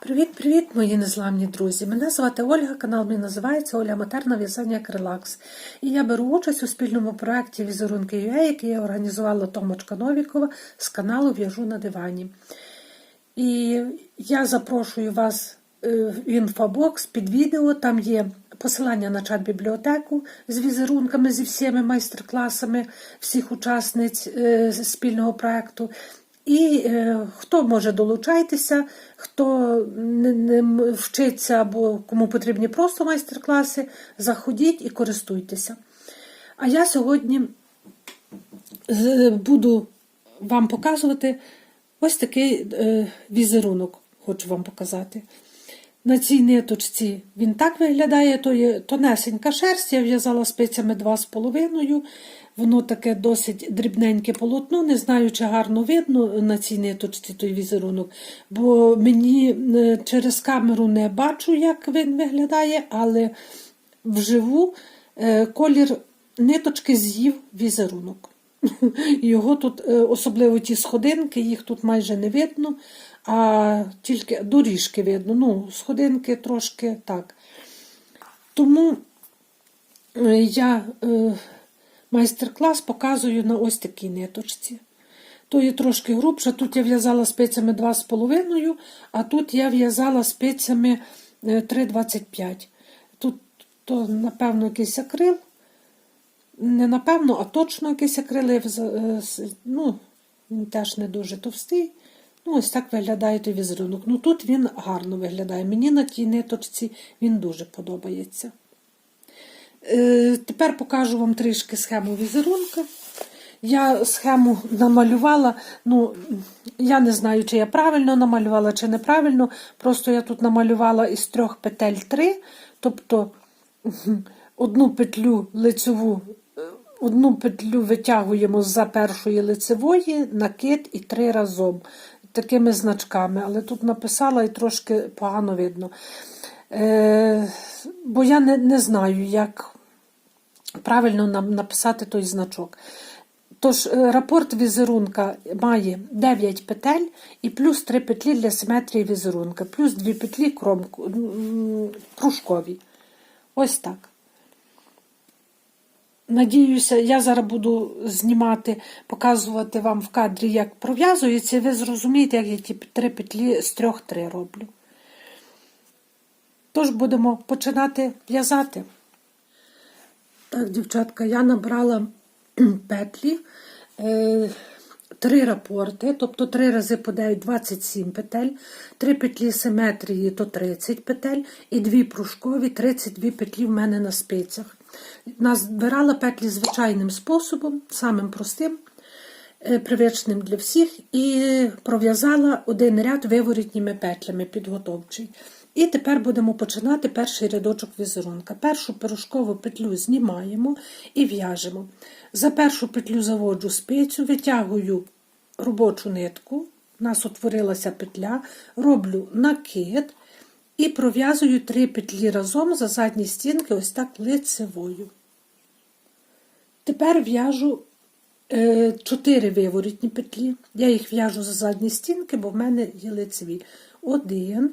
Привіт-привіт, мої незламні друзі! Мене звати Ольга, канал мій називається Оля Матерна в'язання як релакс. І я беру участь у спільному проєкті Візерунки UA, який я організувала Томочка Новікова з каналу В'яжу на дивані. І я запрошую вас е, в інфобокс під відео. Там є посилання на чат-бібліотеку з візерунками зі всіми майстер-класами всіх учасниць е, спільного проєкту. І е, хто може долучайтеся, хто не, не вчиться або кому потрібні просто майстер-класи, заходіть і користуйтеся. А я сьогодні буду вам показувати ось такий е, візерунок, хочу вам показати. На цій ниточці він так виглядає, то є тонесенька шерсть, я в'язала спицями 2,5. Воно таке досить дрібненьке полотно. Не знаю, чи гарно видно на цій ниточці той візерунок, бо мені е, через камеру не бачу, як він виглядає, але вживу е, колір ниточки з'їв візерунок. Його тут, е, особливо ті сходинки, їх тут майже не видно, а тільки доріжки видно. Ну, сходинки трошки так. Тому е, я е, майстер-клас показую на ось такій ниточці. То є трошки грубше. Тут я в'язала спицями 2,5, а тут я в'язала спицями е, 3,25. Тут, то, напевно, якийсь акрил. Не напевно, а точно якийсь акрил. Е, Ну, він теж не дуже товстий. Ну, ось так виглядає той візерунок. Ну тут він гарно виглядає. Мені на тій ниточці він дуже подобається. Е, Тепер покажу вам трішки схему візерунка. Я схему намалювала, ну, я не знаю, чи я правильно намалювала, чи неправильно. Просто я тут намалювала із трьох петель три, тобто одну петлю лицеву, е, одну петлю витягуємо за першої лицевої, накид і три разом. Такими значками. Але тут написала і трошки погано видно. Е, бо я не, не знаю, як правильно нам написати той значок. Тож е, рапорт візерунка має 9 петель і плюс 3 петлі для симетрії візерунка, плюс 2 петлі кромку, м, кружкові. Ось так. Надіюся, я зараз буду знімати, показувати вам в кадрі, як пров'язується, і ви зрозумієте, як я ті три петлі з трьох три роблю. Тож будемо починати в'язати. Так, дівчатка, я набрала петлі, е, три рапорти, тобто три рази по 9 – 27 петель, три петлі симетрії то 30 петель, і дві пружкові 32 петлі в мене на спицях. Назбирала петлі звичайним способом, самим простим, е, привичним для всіх, і пров'язала один ряд виворітніми петлями підготовчий. І тепер будемо починати перший рядочок візерунка. Першу пирожкову петлю знімаємо і в'яжемо. За першу петлю заводжу спицю, витягую робочу нитку, у нас утворилася петля, роблю накид і пров'язую три петлі разом за задні стінки, ось так лицевою. Тепер в'яжу е, чотири виворітні петлі. Я їх в'яжу за задні стінки, бо в мене є лицеві. Один,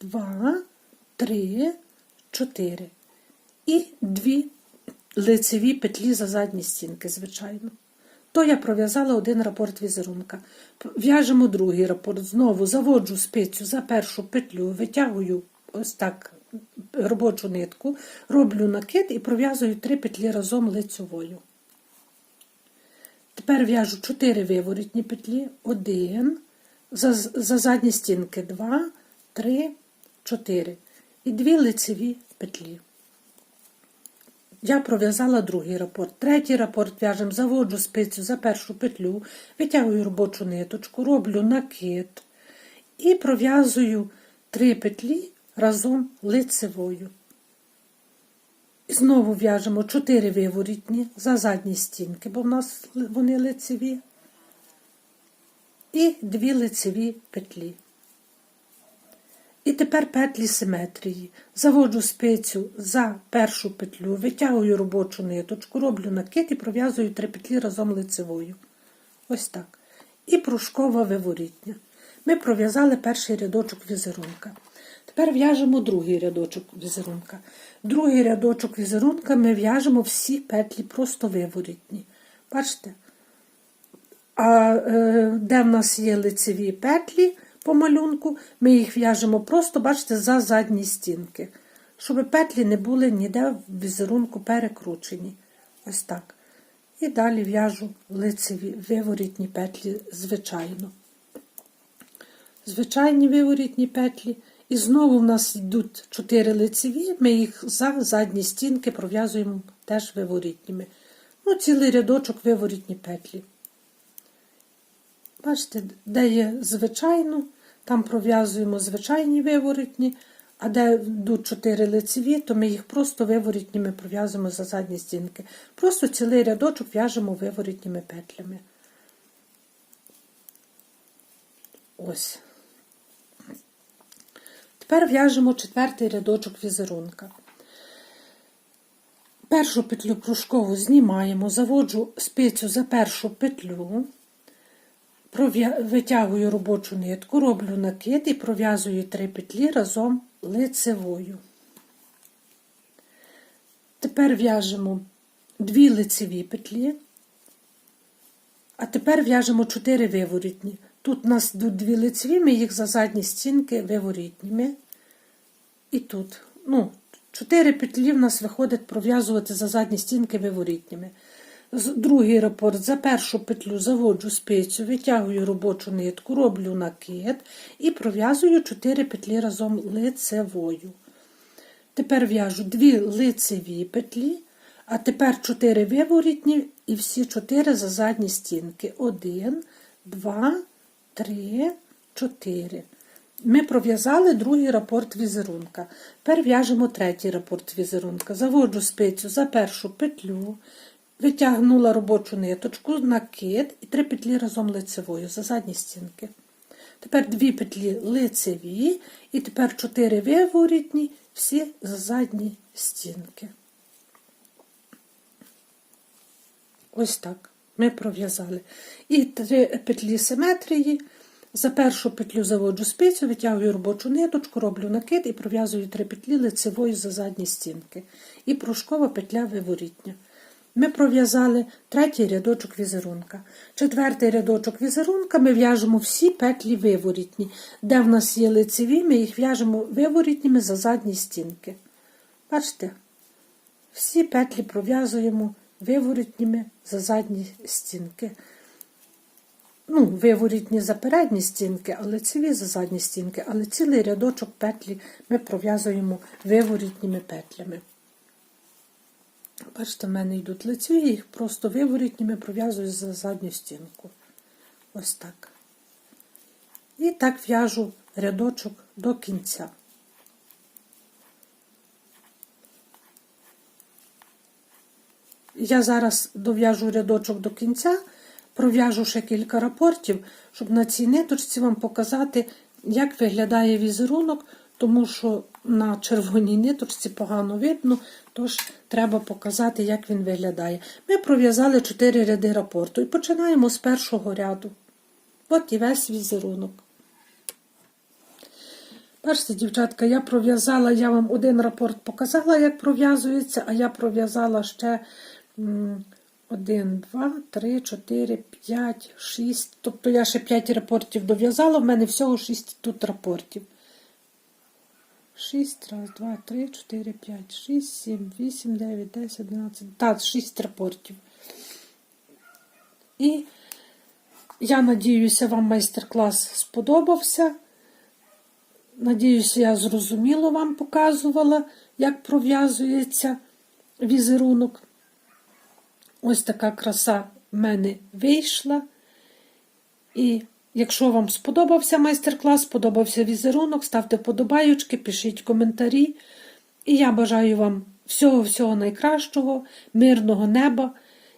два, три, чотири. І дві лицеві петлі за задні стінки, звичайно. То я пров'язала один рапорт візерунка. В'яжемо другий рапорт. Знову заводжу спицю за першу петлю, витягую ось так робочу нитку, роблю накид і пров'язую три петлі разом лицевою. Тепер в'яжу 4 виворітні петлі, 1, за, за задні стінки 2, 3, 4 і 2 лицеві петлі. Я пров'язала другий рапорт. Третій рапорт в'яжем, заводжу спицю за першу петлю, витягую робочу ниточку, роблю накид і пров'язую 3 петлі разом лицевою. І Знову в'яжемо 4 виворітні за задні стінки, бо в нас вони лицеві. І 2 лицеві петлі. Тепер петлі симетрії. Заводжу спицю за першу петлю, витягую робочу ниточку, роблю накид і пров'язую 3 петлі разом лицевою. Ось так. І пружкова виворітня. Ми пров'язали перший рядочок візерунка. Тепер в'яжемо другий рядочок візерунка. Другий рядочок візерунка ми в'яжемо всі петлі просто виворітні. Бачите? А е, де в нас є лицеві петлі по малюнку, ми їх в'яжемо просто, бачите, за задні стінки, щоб петлі не були ніде в візерунку перекручені. Ось так. І далі в'яжу лицеві виворітні петлі, звичайно. Звичайні виворітні петлі. І знову в нас йдуть 4 лицеві, ми їх за задні стінки пров'язуємо теж виворітніми. Ну, цілий рядочок виворітні петлі. Бачите, де є звичайно, там пров'язуємо звичайні виворітні, а де йдуть 4 лицеві, то ми їх просто виворітніми пров'язуємо за задні стінки. Просто цілий рядочок в'яжемо виворітніми петлями. Ось. Тепер в'яжемо четвертий рядочок візерунка. Першу петлю кружкову знімаємо, заводжу спицю за першу петлю, витягую робочу нитку, роблю накид і пров'язую три петлі разом лицевою. Тепер в'яжемо дві лицеві петлі, а тепер в'яжемо чотири виворітні. Тут у нас йдуть дві лицеві, ми їх за задні стінки виворітніми. І тут. Ну, чотири петлі в нас виходить пров'язувати за задні стінки виворітніми. Другий рапорт за першу петлю заводжу спицю, витягую робочу нитку, роблю накид і пров'язую 4 петлі разом лицевою. Тепер в'яжу дві лицеві петлі, а тепер 4 виворітні і всі 4 за задні стінки. 1, 2, 3, 4. Ми пров'язали другий рапорт візерунка. Тепер в'яжемо третій рапорт візерунка. Заводжу спицю за першу петлю, витягнула робочу ниточку, накид і три петлі разом лицевою за задні стінки. Тепер дві петлі лицеві, і тепер чотири виворітні, всі за задні стінки. Ось так ми пров'язали. І три петлі симетрії. За першу петлю заводжу спицю, витягую робочу ниточку, роблю накид і пров'язую три петлі лицевою за задні стінки. І пружкова петля виворітня. Ми пров'язали третій рядочок візерунка. Четвертий рядочок візерунка ми в'яжемо всі петлі виворітні. Де в нас є лицеві, ми їх в'яжемо виворітніми за задні стінки. Бачите? Всі петлі пров'язуємо виворітніми за задні стінки. Ну, виворітні за передні стінки, а лицеві за задні стінки, але цілий рядочок петлі ми пров'язуємо виворітніми петлями. Бачите, в мене йдуть лицеві, їх просто виворітніми пров'язую за задню стінку. Ось так. І так в'яжу рядочок до кінця. Я зараз дов'яжу рядочок до кінця, пров'яжу ще кілька рапортів, щоб на цій ниточці вам показати, як виглядає візерунок, тому що на червоній ниточці погано видно, тож треба показати, як він виглядає. Ми пров'язали 4 ряди рапорту і починаємо з першого ряду. От і весь візерунок. Бачите, дівчатка, я пров'язала, я вам один рапорт показала, як пров'язується, а я пров'язала ще 1, 2, 3, 4, 5, 6. Тобто я ще 5 рапортів дов'язала, в мене всього 6 тут рапортів. 6, раз, 2, 3, 4, 5, 6, 7, 8, 9, 10, 11. Так, 6 рапортів. І я надіюся, вам майстер-клас сподобався. Надіюся, я зрозуміло вам показувала, як пров'язується візерунок. Ось така краса в мене вийшла. І якщо вам сподобався майстер-клас, сподобався візерунок, ставте вподобайочки, пишіть коментарі. І я бажаю вам всього-всього найкращого, мирного неба.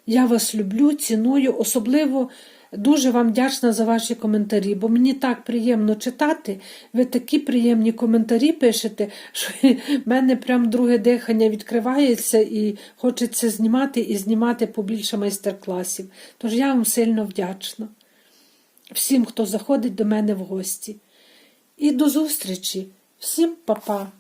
Я вас люблю, ціную, особливо дуже вам вдячна за ваші коментарі, бо мені так приємно читати. Ви такі приємні коментарі пишете, що в мене прям друге дихання відкривається і хочеться знімати і знімати побільше майстер-класів. Тож я вам сильно вдячна. Всім, хто заходить до мене в гості. І до зустрічі! Всім па-па!